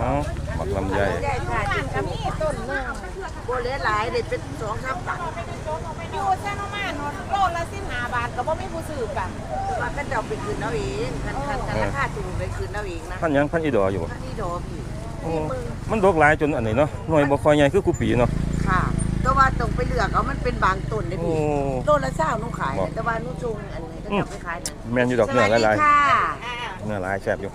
อ๋อหมักลำไยได้ค่ะจริงก็มีต้นหนึงโบเหลหลายเด็ดเป็นสองสามตันอยู่เส้นมานอนโลละสิบห้าบาทก็บ่มีผู้ซื้อกันแต่ว่าก็จะเอาไปคืนเอาเองคันคันกันราคาถูกไปคืนเอาเองนะพันหยังพันอีดออยู่ถ้านี่ดอกพี่โอ้มันดอกหลายจนอันนี้เนาะหน่วยบ่ค่อยใหญ่คือกูปีเนาะ ค่ะ แต่ว่าต้องไปเลือกเอามันเป็นบางต้นได้โอ้พี่ต้นละเศร้าหนุ่ขาย บอกแต่ว่าหนุ่จงอันนี้ก็จะไปขายนั่นแม่นอยู่ดอกเนื้อหลายค่ะๆ เนื้อหลายแซ่บอยู่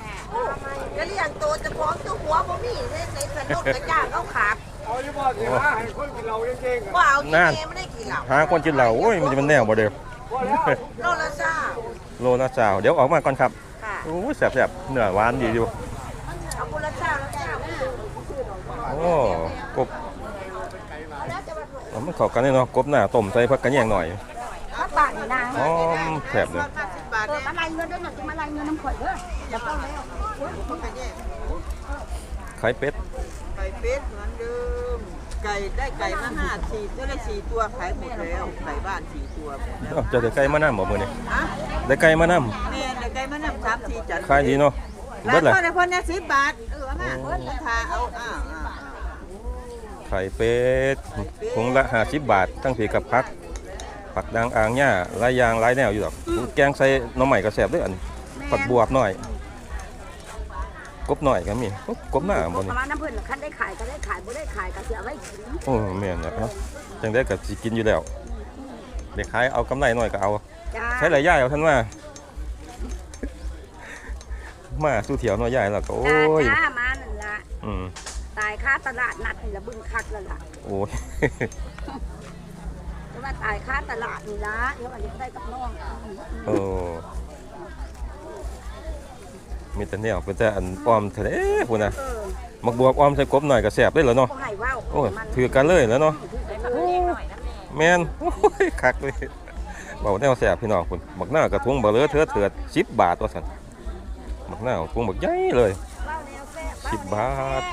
ก็เลี้ยงตัวจะพร้อมตัวหัวบ่มีในในสนุกกระจ้างเขาขาดเอาที่บอกสิว่าให้คนกินเหล้าเก่งๆอะว่าเอากินเองไม่ได้กินเหล้าหาคนกินเหล้าโอ้ยมันจะมันแนวบ่เด้อพอแล้วโลละเศร้าโลละสาวเดี๋ยวออกมาก่อนครับค่ะโอ้ยแซ่บๆเนื้อหวานดีอยู่เอาบุละเศร้าละเศร้าโอ้กบเอามันเข้ากันเลยเนาะกบหน้าต้มใส่ผักกระแยงหน่อยถ้าบาทนี่นะหอมแซ่บเลยห้าสิบบาทเออเนี่ยมาไล่เงินด้วยหน่อยจะมาไล่เงินน้ำข่อยเด้อแล้วก็แล้วไข่เป็ด ไก่เป็ดเหมือนเดิม ไก่ได้ไก่มาห้าสี่ตัวได้สี่ตัวขายหมดแล้ว ไก่บ้านสี่ตัวเอ้าเจะได้ไก่มานํบ่มื้อนี้ฮะได้ไก่มานํแม่ได้ไก่มานำสามสี่จันขายดีเนาะแล้เบิวดแหละพ่อในพ่อเนี่ยสิบบาท เออมาเบิดราคาเอาอ่าอ่าไข่เป็ดถุงละ50บาททั้งผีกับผัก ผักดังอ่างหญ้าหลายอย่างหลายแนวอยู่ดอก แกงใส่หน่อไม้ก็แซ่บเด้วยอันผักบวบหน่อย กบหน่อยก็มีโอ้กบหน้าบ่นี่ประมาณน้ำเพิ่นคันได้ขายก็ได้ขายบ่ได้ขายก็สิเอาไว้กินโอ้แม่นแล้วเนาะจังได้ก็สิกินอยู่แล้วได้ขายเอากำไรหน่อยก็เอาจ้าใช้หลายย่ายเอาท่านว่ามาสู้เถียวหน่อยย่ายแล้วก็โอ้ยจ้ามานั่นล่ะอืมตายค่าตลาดนัดนี่ละบึ้งคักแล้วล่ะโอ้ยเพราะ ว่าตายค่าตลาดนี่ละเดี๋ยวอันนี้ได้กับน้องโอ้มีแต่แนวเป็นแต่อันอ้อมทะเลพุ่นน่ะเออมักบวบอ้อมใส่กบหน่อยก็แซ่บได้แล้วเนาะบ่ให้ว้าวโอ้ยมันถือกันเลยแล้วเนาะถือกันเลยหน่อยนะแม่นโอ้ยคักเลยเบาแนวแซ่บพี่น้องพุ่นบักหน้ากระทุงบ่เหลือเถือเถือ10บาทว่าซั่นบักหน้าทุงบักใหญ่เลยว้าวแนวแซ่บ10บาท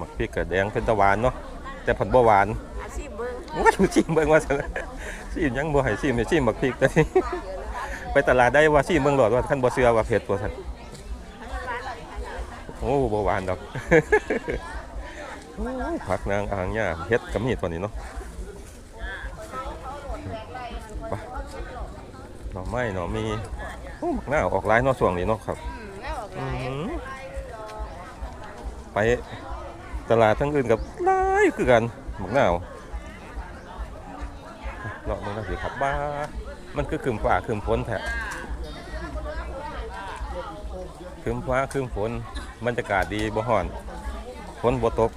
มักพริกกระแดงเป็นตะหวานเนาะแต่ผัดบ่หวานอาชีพเบิ้ง ว่าถูชิมเบิ่งว่าซั่นชิมยังบ่ให้ชิมให้ชิมบักพริกแต่นี่ไปตลาดได้ว่าชิมเบิ่งหลอดว่าคันบ่เชื่อว่าเผ็ดว่าซั่นโอ้บ่หวานดอกผักนางอ่างหญ้าเฮ็ดก็มีตัวนี้เนาะหน่อไม้หน่อมีโอ้บักหน้าออกลายเนาะช่วงนี้เนาะครับไปตลาดทั้งอื่นกับหลายคือกันบักหน้า เลาะมึงนะสิครับบ้ามันคือคืมฟ้าคืมฝนแท้คืมฟ้าคืมฝนบรรยากาศดีบ่ฮ้อนฝนบ่ตก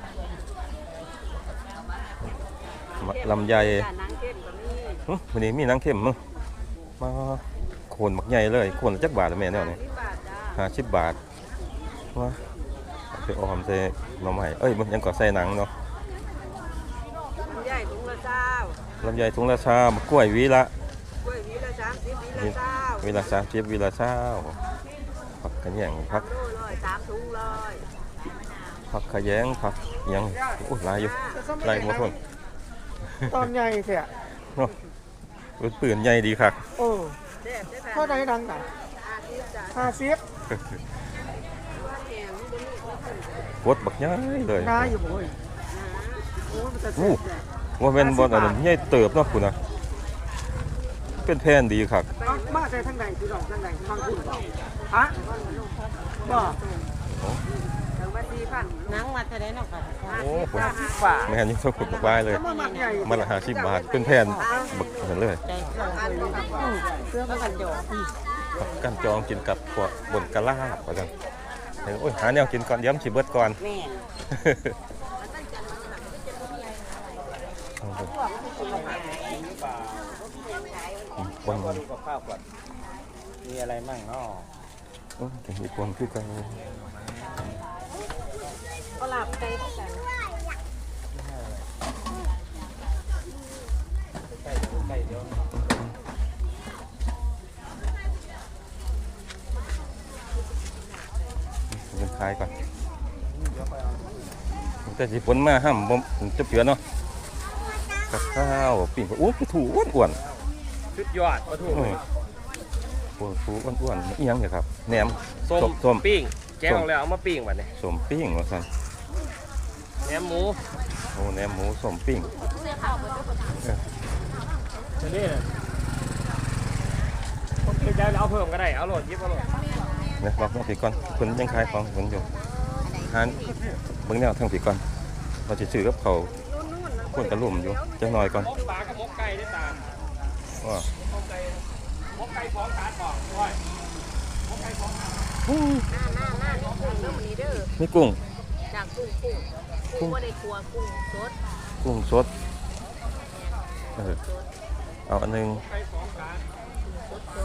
ลำไยจ้านางเก้นก็มีหึวันนี้มีนางเข้มมั้งมาโคนบักใหญ่เลยโคนจักบาทแม่แนวนี้สิบบาทจ้าห้าสิบบาทว่าไปออมใส่หน่อไม้เอ้ยมันยังก็ใส่หนังเนาะ มันใหญ่ถุงละเจ้า ลำไยถุงละชาบักกล้วยหวีละกล้วยวีละสามสิบวีละเจ้าเวลาสามสิบเวลาเช้าผักกระแยงผักโลร้อยสามถุงร้อยผักขะแยงผักหยังโอ้หลายอยู่หลายหมดทนตอนใหญ่เสียเนาะปืนปืนใหญ่ดีครับโอ้เด็ดได้เท่าไหร่ดังกันอาทิตย์จ้ะห้าสิบกดบักใหญ่เลยนาอยู่บ่อยโอ้มันจะอู้ ว่าเป็นบอลอันนั้นใหญ่เติบเนาะคุณนะเป็นแผ่นดีครับเอามาใจทั้งใดคือดอกทั้งใดฟังคุณบ่ฮะบ่ถึงมาสี่พันนังมาจะได้นอกกันโอ้คุณฝาแม่นอยิ่งต้องขุดบักบายเลยถ้ามามักใหญ่มันละห้าสิบบาทเป็นแผ่นบักนั่นเลยใจเครื่องเสื้อกันโดดผักกันจองกินกับพวกบนกะลาบว่าจังเห็นโอ้ยหาแนวกินก่อนเดี๋ย้ำสิเบิดก่อน แม่ปนกับข้าวก่อนมีอะไรมั่งเนาะโอ้ยมีปนคือกันก็หลับใจกันใกล้ใกล้เดี๋ยวเงินขายก่อนแต่สิผลมาห้ามบ่จะเผือเนาะกับ ข้าวปิ้งโอ้ยถูอ้วนอ้วนชุดยอดปลาทูๆอืมโอ้ถูอ้วนอ้วนๆอีหยังเนี่ยครับแหนมส้มส้มปิ้งแกงออกแล้วเอามาปิ้งบัดนี้สมปิ้งว่าซั่นแหนมหมูโอ้แหนมหมูสมปิ้งตัวนี้น่ะผมจะเอาเพิ่มก็ได้เอาโหลดยิบเอาโหลดนะบอกมาผิดก่อนคุณยังขายของคุณอยู่หานเบิ่งแนวทางผิดก่อนเราจะซื้อกับเขาว คนกระลุ่มอยู่จังหน่อยก่อนมกปลากับมกไก่ได้ตามว่ามกไก่มกไก่สองขาดบอกด้วยนี่กุ้งจากกุ้งกุ้งกุ้งบ่ได้ครัวกุ้งสดกุ้งสดเออเอาอันหนึง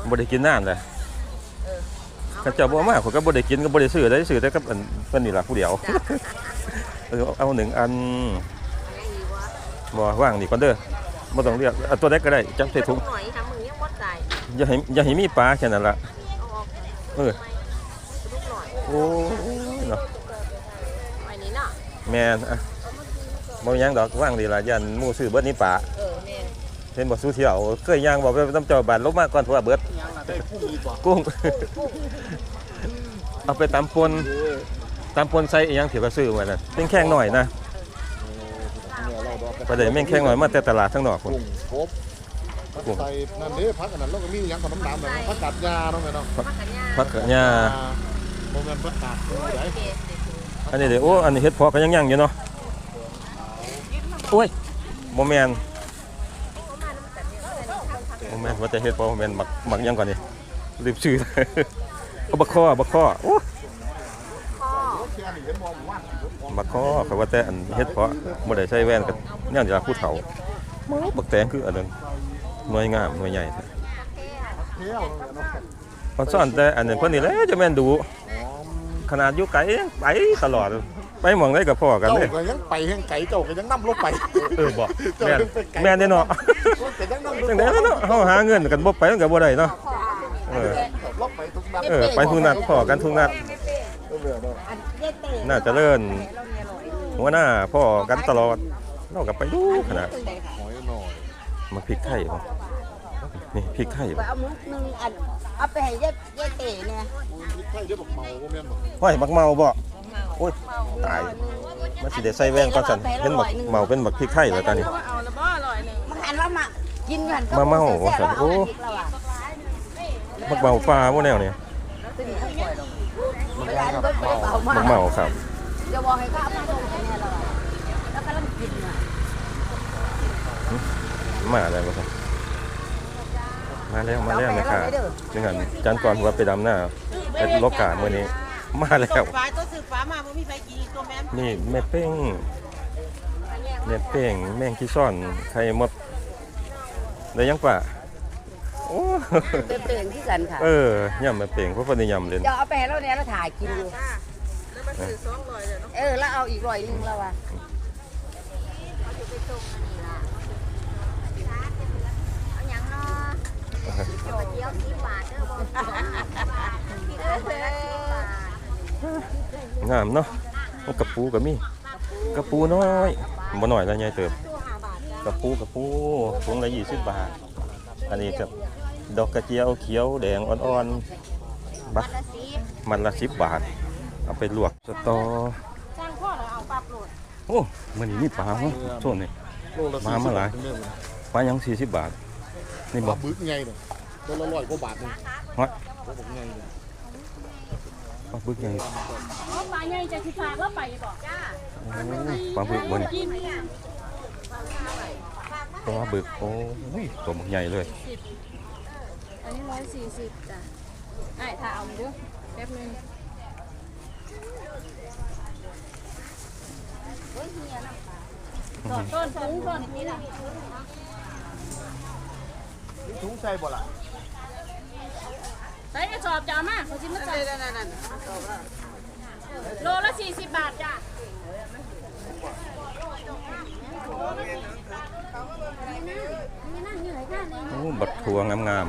บ่ได้กินน้ำเลยข้าเจ้าบ่มาผมก็บ่ได้กินก็บ่ได้ซื้อได้ซื้อแต่กับอันเพิ่นนี่ล่ะผู้เดียวเออเอาหนึ่งอัน บ่ว่างนี่ก่อนเด้อบ่ต้องเรียกเอาตัวใดก็ได้จับใส่ถุงหน่อยทำมึงยังบ่ตายอย่าให้อย่าให้มีปลาแค่นั้นล่ะเอาออกเออลูกหน่อยโอ้ยเนาะไว้นี่เนาะแม่นอะบ่มีหยังดอกว่างดีล่ะยันหมู่ซื้อเบิดนี่ปลาเออแม่เห็นบ่สู้เที่ยวเคยย่างบ่ไปน้ำเจ้าบานลงมาก่อนเพราะว่าเบิดยังล่ะได้พุ่งอีกบ่กุ้งเอาไปตำปนตำปนใส่อีหยังที่ก็ซื้อมานั่นเป็นแข้งหน่อยนะ เนี่ยเราดอกไปได้แม่งแข้งหน่อยมาแต่ตลาดทั้งนอกพุ่นกุ้งครบใส่นั่นเด้พักอันนั้นแล้วก็มีหยังกับน้ำน้ำแบบพักกัดยาเนาะแม่เนาะพักกันยาผักกะหญ้าโมเมนต์พักกัดเลยได้เด็ดอันนี้เด้อโอ้อันนี้เฮ็ดเพอก็ยังยังอยู่เนาะโอ้ยบ่แม่นบ่แม่นว่าแต่เฮ็ดเพอบ่แม่นหมักหมักหยังก่อนนี่ลืมชื่อเอาบักคอบักคอโอ้ เที่ยนี่เห็นมองว่าบักคอเขาว่าแต่อันเฮ็ดเพาะบ่ได้ใช้แว่นกันย่างจะผู้เฒ่าหมูบักแตงคืออันนั้นหน่วยงามหน่วยใหญ่แท้เที่ยวเนาะมันซ่อนแต่อันนั้นเพิ่นนี่แหละจะแม่นดูขนาดอยู่ไกลยังไปตลอดไปหม่องใดก็พอกันเจ้าเด้ก็ยังไปแห่งไก่เจ้าก็ยังนั่ลงไปเออบ่แม่นแม่นเด้เนาะแต่ยังนั่ลจังได๋เนาะเฮาหาเงินกันบ่ไปมันก็บ่ได้เนาะเออลบไปทุกนัดเออไปทุกนัดพอกันทุกนัดเออเนาะอันเย็ดเตะน่าเจะเลิ่น หัวหน้าพ่อกันตลอดเราก็ไปดูขนาดหอยหน่อยมาพริกไทยบ่นี่พริกไทยไปบ่เอามุกนึงอันเอาไปให้เย็ดเย็ดเตะเนี่ยพริกไทยเยอะบอกเมาบ่แม่นบ่ห้อยบักเมาบ่โอ้ยตายมันสิได้ใส่แว่นก่อนซั่นเห็นบักเมาเป็นบักพริกไทยแล้วตอนนี้เอาละบ่อร่อยนึงมันหันว่ามากินกันมาเมาว่าซั่นโอ้บักเมาปลาบ่แนวนี่มันยังกับเมาบักเมาครับ จะบอกให้เขาเอามาลงกันเนี่ยเราแล้วก็ลังกินอะมาแล้วบ่ซั่นมาแล้วมาแล้วนะครับจังหันจันก่อนหัวไปดำหน้าเฮ็ดโลกามื้อนี้ มาแล้วฟ้าตัวสืบฟ้ามาบ่มีไฟกินตัวแม่นี่แม่เป้งแม่เป้งแมงขี้ซ่อนไข่มดได้ยังป่ะโอ้เป็นเปลี่ยนที่กันค่ะเออย่ำแม่เป้งเพราะเพิ่นนิยำเล่นจะเอาไปให้เราเนี่ยเราถ่ายกินอยู่ เออแล้วเอาอีกร้อยหนึงแล้วอะงามเนาะโอ้กระปูก็มีกระปูน้อยบ่น้อยแล้วใหญ่เติบกระปูกระปูถุงละ20บาท อันนี้กับดอกกระเจียวเขียวแดงอ่อนๆบักมันละ10บาท เอาไปลวกสตอจ้างพ่อเราเอาปรับโหลดโอ้มื้อนี้มีปลาเหรอโซนนี่ โลละมามาหลายปลายัง40บาท นี่บ่บ่บึกไงเนาะตัวละร้อยกว่าบาทนึงฮะบ่บอกไงเนี่ยปลาบึกใหญ่ปลาใหญ่จะสิฝากแล้วไปบอกจ้าปลาบึกบนปลาบึกโอ้ยตัวมันใหญ่เลย อันนี้ร้อยสี่สิบจ้ะไอ้ถ้าเอามาดูแป๊บนึง ต้นต้นถุงต้นนี่ล่ะมีถุงใส่บ่ล่ะใส่กระสอบจ้ามาเขาชิมมาจ่ายโลละสี่สิบบาทจ้ะโอ้บักทัวงามสาม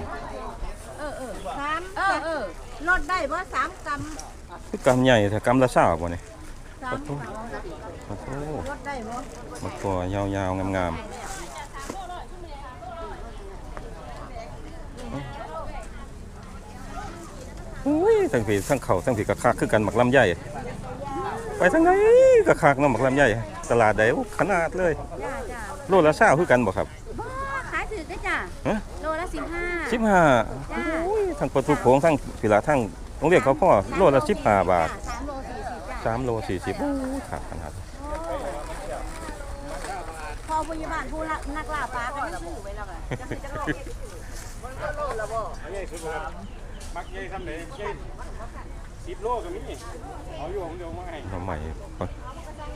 เออเออลดได้บ่สามกๆคือกำใหญ่แต่กำละสาวบ่นี่ำ สามโอ้โหลดได้บ่บักทัวยาวๆ งามๆโอ้อุ้ยทั้งผีทั้งเขาทั้งผีกระคักคือกันหมักลำใหญ่ ไปทางไหนกระคักน้ำหมักลำใหญ่ ตลาดใดโอ้ขนาดเลยโลละเช้าคือกันบ่ครับขายถือได้จ้ะโลละสิบห้าสิบห้าจ้าทั้งประตูโขงทั้งผีละทั้งโรงเรียนเขาพ่อโลละสิบห้าบาท สามโลสี่สิบจ้าสามโลสี่สิบโอ้ยขาดขนาดพอพยาบาลผู้รักนักล่าปลาก็ไม่ซื้อไว้แล้วอะจะซื้อจักโลเอาใหญ่สุดครับมักใหญ่ทำไหนใหญ่สิบโลก็มีเอาอยู่ผมเดี๋ยวมาให้น้ำใหม่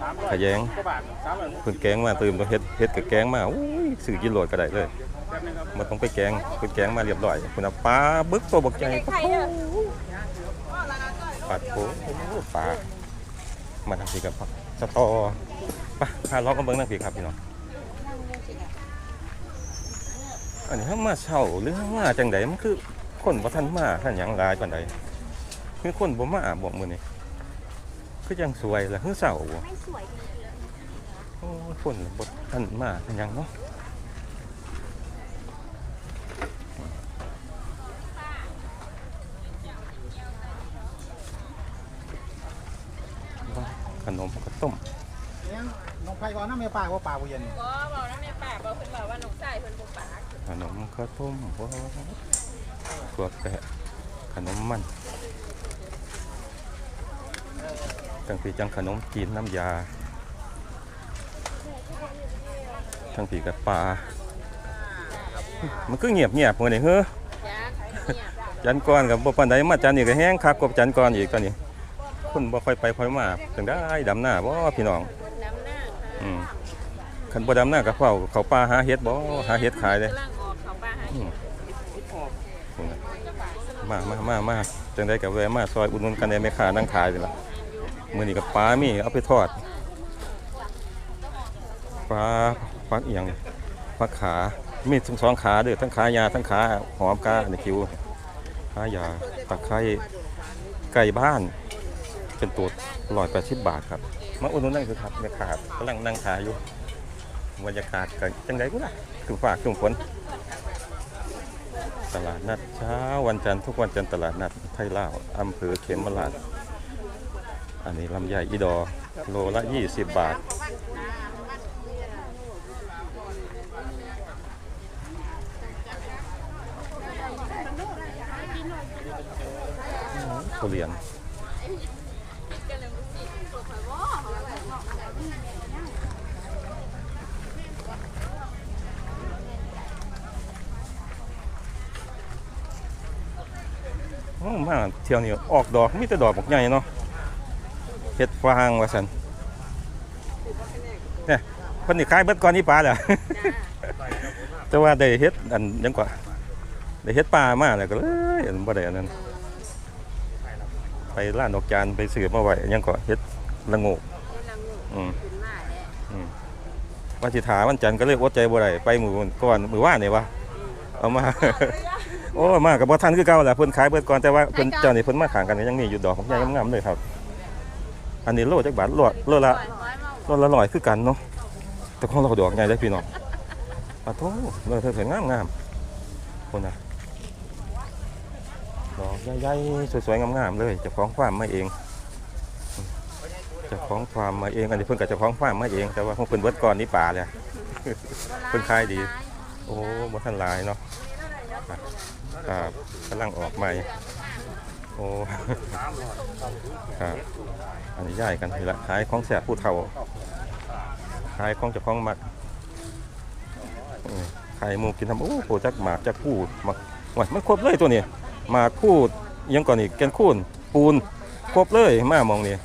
สามร้อยขะแยงกว่าบาทสามร้อยเพิ่นแกงมาเติมตัวเฮ็ดเฮ็ดกับแกงมาอุ้ยสื่อกินโหลดก็ได้เลยแป๊บนึงครับมันต้องไปแกงเพิ่นแกงมาเรียบร้อยคุณเอาปลาบึกตัวบักใหญ่ไข่เด้อปลาโถโอ้โหปลา มาทำสีกับผักสตอไปพาเลาะกันเบิ่งนั่งพี่ครับพี่น้องอันนี้เฮามาเช่าหรือเฮามาจังไดมันคือคนบ่ทันมาท่านหยังหลายปานใดคือคนบ่มาบ่มื้อนี้คือจังสวยล่ะคือเศร้าบ่ไม่สวยโอ้ยคนบดท่านมาท่านยังเนาะ ขนมข้าวต้มเนี่ยน้องไผ่ก่อนน้ำเมียป่าว่าป่าบุเย็นก็บอกนะแม่ป้าบอกเพิ่นบอกว่าน้องชายเพิ่นบ่ปากขนมข้าวต้มว้าวตัวแปะขนมมันตั้งปีจังขนมจีนน้ำยา ทั้งปีกับปลา มันก็เงียบเงียบๆมื้อนี้เฮ้อจ้าเงียบจันก่อนกับบ่ปานใดมาจันนี่ก็แห้งคักกว่าจันก่อนอีกตอนนี้ คนบ่ค่อยไปค่อยมาจังได้ดำหน้าบ่พี่น้องน้ำหน้าค่ะอืมคันบ่ดำหน้าก็เฝ้าเขาป่าหาเห็ดบ่หาเห็ดขายเด้กำลังออกเขาป้าให้อืมพุ่นน่ะมามามามาจังได้ก็แวะมาซอยอุดหนุนกันได้แม่ค้านั่งขายนี่ล่ะมื้อนี้ก็ปลามีเอาไปทอดปลาปักอีหยังปลาขามีทั้งสองขาเด้อทั้งขายาทั้งขาหอมกาอันนี้คิวขายาตะไคร้ไก่บ้าน เป็นตัวร้อยแปดสิบบาทครับ มาอุดหนุนนั่งคือครับแม่ค้ากำลังนั่งขายอยู่บรรยากาศกันจังไดกูล่ะคือฝากคือฝนตลาดนัดเช้าวันจันทร์ทุกวันจันทร์ตลาดนัดไทยลาวอำเภอเขมราชอันนี้ลำไยอีดอโลละ 20 บาท ทุเรียนโอ้มาเที่ยวนี้ออกดอกมีแต่ดอกบักใหญ่เนาะเฮ็ดฟางว่าซั่นเนี่ยเพิ่นนี่ขายเบิดก่อนนี่ปลาแหละแต่ว่าได้เฮ็ดอันยังกว่าได้เฮ็ดปลามาแล้วก็เลยอันบ่ได้อันนั้น ไปร้านดอกจานไปซื้อมาไว้ยังก็เฮ็ดละงกอืมว่าสิถาวันจันทร์ก็เลยอดใจบ่ได้ไปมือก่อนมือวานนี่วะเอามา โอ้มากับบ่ทันคือเก่าแหละเพิ่นขายเบิดก่อนแต่ว่าเพิ่นเจ้านี่เพิ่นมาขางกันยังมีอยู่ดอกของใหญ่งามๆเลยครับ อันนี้โลจักบาทโลโลละโลละร้อยคือกันเนาะแต่ของเราดอกใหญ่เลยพี่น้องปะโถโลเธอๆงามๆพุ่นน่ะดอกใหญ่ๆสวยๆงามๆเลยเจ้าของฟาร์มมาเองเจ้าของฟาร์มมาเองอันนี้เพิ่นกับเจ้าของฟาร์มมาเอง แต่ว่าของเพิ่นเบิดก่อนนี่ป่าเลยเพิ่นขายดี โอ้บ่ทันหลายเนาะ ครับกำลังออกใหม่ โอ้ครับอันนี้ย้ายกันทีละขายของแสบผู้เฒ่าขายของเจ้าของมักอืมขายมูกินทำโอ้โหจักหมากจักพูดมักว่ามันครบเลยตัวนี้หมากคูดอิหยังก่อนอีกแกนคูนปูนครบเลยมามองนี่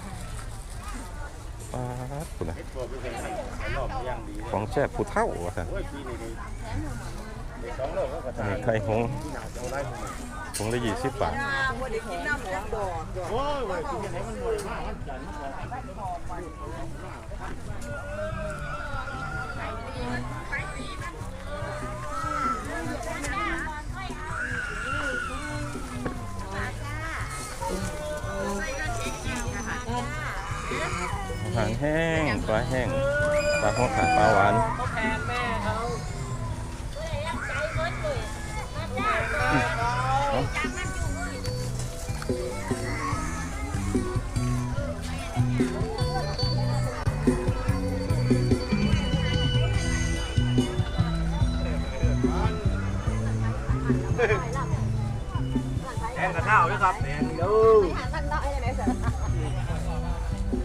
ปาดคุณนะของแซ่บผู้เท่าว่ะท่าน นนี้ไข่หงส์หงส์ละยี่สิบบาทบ่ได้กินน้ำจักดอกอาหารแห้งปลาแห้งปลาหัวขาปลาหวาน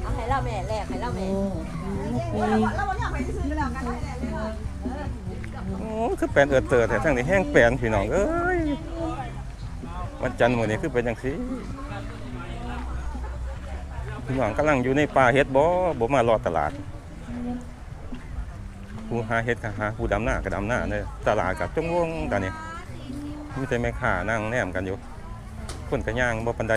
เอาให้เราแม่แลกให้เราแม่โอ้คือแปลนเอิดเติร์แต่ทั้งนี้แห้งแปลนพี่น้องเอ้ยวันจันทร์มื้อนี้คือเป็นจังซี่พี่น้องกำลังอยู่ในป่าเฮ็ดบ่บ่มารอตลาดผู้หาเฮ็ดก็หาผู้ดำหน้าก็ดำหน้าเด้อตลาดกับจงวงตอนนี้มีแต่แม่ค้านั่งแนมกันอยู่ คนก็ย่างบ่ปานใด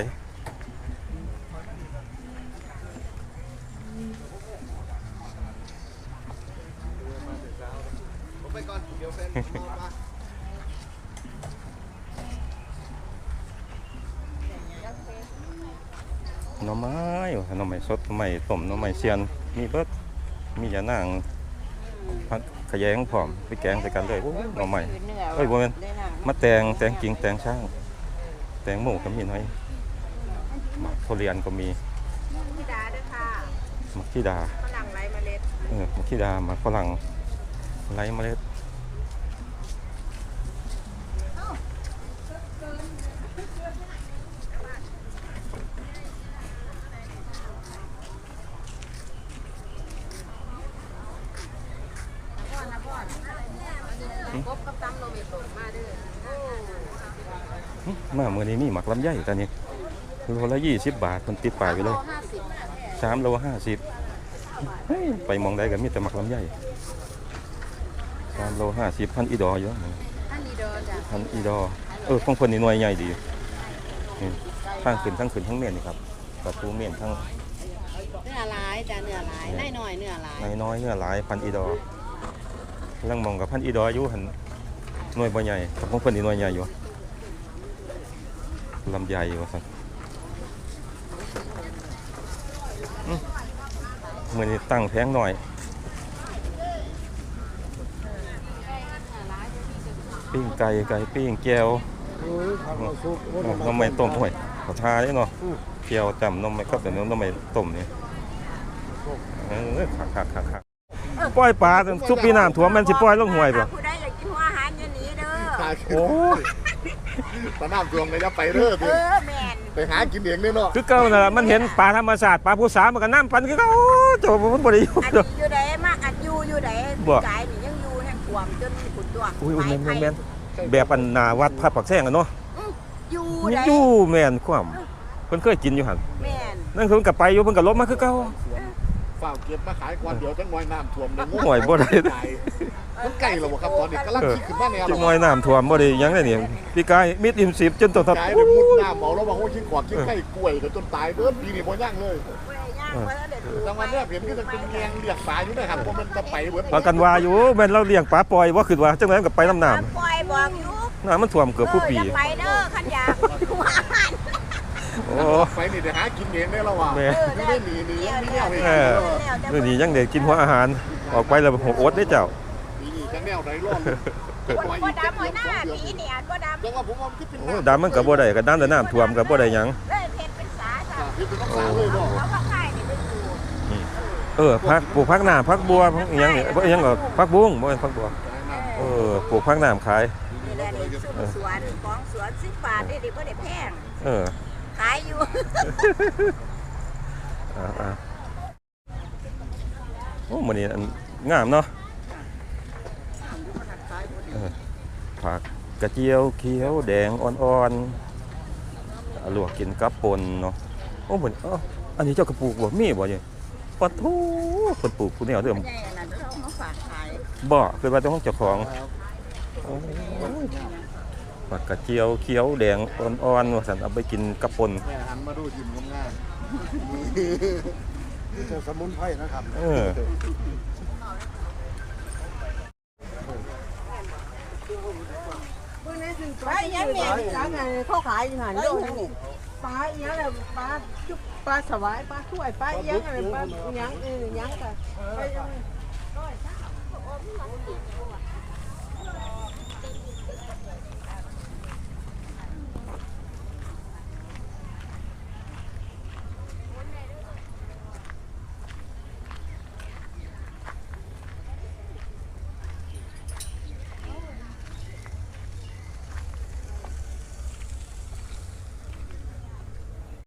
หน่อไม้ว่ะหน่อไม้สดหน่อไม้ต้มหน่อไม้เซียน มีเบิดมียานางผักขะแยงพร้อมไปแกงใส่กันเลยโอ้ยหน่อไม้เอ้ยบ่แม่นได้นั่งมะแตงแตงกิ่งแตงช่าง แตงหมูก็มีหน่อยหมากทุเรียนก็มีพี่ดาด้วยค่ะหมักขี้ดาฝรั่งไรเมล็ดเออหมักขี้ดาหมักฝรั่งไรเมล็ด กบกับตำโนเมโตะมาเด้อ หึ มาเมื่อนี้มีหมักลำไยตอนนี้โลละยี่สิบบาทมันติดป้ายไปเลยห้าสิบสามโลห้าสิบเฮ้ยไปมองได้กันมีแต่หมักลำไยสามโลห้าสิบพันอีดออยู่อันนี้เดินจ้ะพันอีดอเออของคนนี่หน่วยใหญ่ดีนี่ทั้งขึ้นทั้งขึ้นทั้งเมียนนี่ครับประตูเมียนทั้งเนื้อลายจ้ะเนื้อลายน้อยน้อยเนื้อลายในน้อยเนื้อหลายพันอีดอลังมองกับพันอีดออยู่หันหน่วยบ่ใหญ่กับของคนนี่หน่วยใหญ่อยู่ ลำใหญ่ว่าสันอื้อมือนี้ตั้งแพงหน่อย ปิ้งไก่ไก่ปิ้งแก้วเออทางเราซุกโอ้ยน้ำไม่ต้มห่วยขอทาได้เนาะแก้วจำน้ำไม่ก็แต่น้ำไม่ต้มนี่เออคักคักคักคักปล่อยปลาซุปปีน้ำถ่วมแมันสิปล่อยลงห่วยป่ะผู้ใดอยากกินหัวอาหารอย่าหนีเด้อโอ้ย ตอนน้ำท่วมเลยจะไปเด้อเออแมนไปหากินเองเนี่ยเนาะคือเก่าน่ะล่ะมันเห็นปลาธรรมชาติปลาผู้สามันก็น้ำปันคือเก่าเจ้ามันบ่ได้อยู่อันดอก นี้อยู่ไหนมาอันอยู่อยู่ไหนบ่ กายนี่ยังอยู่แห่งความจนขุดตัวอุ้ยอุ้ยแม่นไม้แม่นไผ่แม่นแบบอันหนาวัดพระปักแซงอะเนาะอยู่ไหนอยู่แม่นความเพิ่นเคยกินอยู่หั่นแมนนั่นคือเพิ่นก็ไปอยู่เพิ่นก็ลบมาคือเก่า ฝ้าวเก็บมาขายก่อนเดี๋ยวจังงอยน้ำท่วมเลยห่วยบ่ได้มันไก่เหรอวะครับตอนนี้กำลังคิดขึ้นมาแนวจังมอยน้ำท่วมบ่ได้หยังได้นี่พี่กายมิดอิ่มสิบจนต้องทับกายได้มุดน้ำเมาแล้วบางคนคิดขวดคิดไก่กล้วยกันจนตายเบิดปีนี้บ่ย่างเลยเว้ยย่างไว้แล้วเดี๋ยวดูจังหวะเนี้ยเห็นก็จะเป็นแงงเรียกสายอยู่นะครับเพราะมันจะไปเบิดพากันว่าอยู่แม่นเราเลี้ยงปลาปล่อยว่าคือว่าจังไดมันก็ไปน้ำน้ปล่อยบอกอยู่ำน้ำมันท่วมเกือบผู้ปี เอออย่าไปเด้อขันอยากหัวอาหาร โอ้ไปนี่เดี๋ยวหากินเองได้แล้วว่ะแม่ไม่ได้หนีหนีไม่ได้เอาเองเออเดี๋ยวนี้ยังเด็กกินหัวอาหารออกไปแล้วหัวโอ๊ตได้เจ้าปีนี้จังแนวไรรอดจะปล่อยบ่อีกจังดำหัวหน้าเดือนปีนี่อาจบ่ดำจังว่าผมว่ามันคิดเป็นโอ้ดำมันก็บ่ได้ก็ดำแต่น้ำท่วมก็บ่ได้หยังเลยเพชรเป็นสาจ้ะคิดเป็นรักษาเลยเนาะเขาว่าค่ายนี่เป็นอยู่เออพักปลูกพักหน้าพักบัวพักอิหยังเนี่ยบ่อิหยังก็พักบุ้งบ่เป็นพักบัวเออปลูกพักน้ำขายนี่แหละนี่สุสวนของสวนสิบบาทได้ดิบ่ได้แพงเออ โอ้มื้อนี้อันงามเนาะเออผักกระเจียวเขียวแดงอ่อนๆอ่าลวกกินกับป่นเนาะโอ้เหมือนเอ้าอันนี้เจ้ากระปลูกบ่มีบ่เนี่ยปะทูคนปลูกผู้แนวเดิมใหญ่น่ะเขามาฝากขายบ่คือว่าเจ้าของเจ้าของโอ้ย ผักกระเจียวเขียวแดงอ่อนๆว่าซั่นเอาไปกินกับป่นแม่หันมาดูยิ้มงามนี่จะสมุนไพรนะครับเออไปยังแม่ร้านไหนเขาขายยังไงโลกนี่ปลาอีหยังแหละปลาจุ๊บปลาสวายปลาถ้วยปลาอีหยังอะไรปลาอีหยังเอออีหยังกะไปยัง